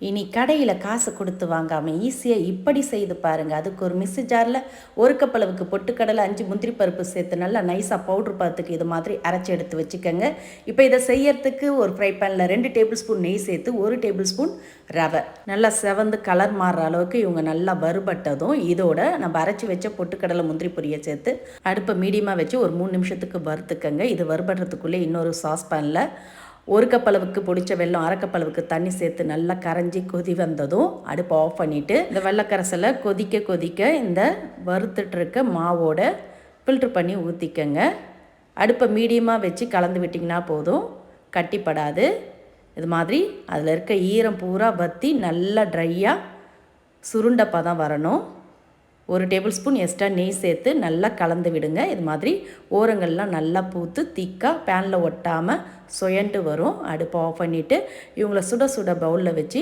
இனி கடையில் காசு கொடுத்து வாங்காமல் ஈஸியாக இப்படி செய்து பாருங்கள் அதுக்கு ஒரு மிக்ஸி ஜாரில் ஒரு கப் அளவுக்கு பொட்டுக்கடலை அஞ்சு முந்திரி பருப்பு சேர்த்து நல்லா நைஸாக பவுட்ரு பார்த்துக்கு இது மாதிரி அரைச்சி எடுத்து வச்சுக்கோங்க. இப்போ இதை செய்யறதுக்கு ஒரு ஃப்ரை பேனில் ரெண்டு டேபிள் ஸ்பூன் நெய் சேர்த்து ஒரு டேபிள் ஸ்பூன் ரவை. நல்லா செவந்து கலர் மாறுற அளவுக்கு இவங்க நல்லா வறுபட்டதும் இதோட நம்ம அரைச்சி வச்ச பொட்டுக்கடலை முந்திரி பொரியை சேர்த்து அடுப்பை மீடியமாக வச்சு ஒரு மூணு நிமிஷத்துக்கு வறுத்துக்கங்க. இது வறுபடுறதுக்குள்ளே இன்னொரு சாஸ் பேனில் ஒரு கப் அளவுக்கு பொடிச்ச அரைக்கப்பளவுக்கு அரை கப் அளவுக்கு தண்ணி சேர்த்து நல்லா கரைஞ்சி கொதி வந்ததும் அடுப்பை ஆஃப் பண்ணிவிட்டு இந்த வெள்ளக்கரசலை கொதிக்க கொதிக்க இந்த வறுத்துட்டு இருக்க மாவோட ஃபில்ட்ரு பண்ணி ஊற்றிக்கங்க அடுப்பை மீடியமாக வச்சு கலந்து விட்டிங்கன்னா போதும். கட்டிப்படாது. இது மாதிரி அதில் இருக்க ஈரம் பூரா வற்றி நல்லா ட்ரையாக சுருண்ட வரணும். ஒரு டேபிள் ஸ்பூன் எக்ஸ்ட்ரா நெய் சேர்த்து நல்லா கலந்து விடுங்க. இது மாதிரி ஓரங்கள்லாம் நல்லா பூத்து திக்காக பேனில் ஒட்டாமல் சுயண்டு வரும். அடுப்பை ஆஃப் பண்ணிவிட்டு இவங்கள சுட சுட பவுலில் வச்சு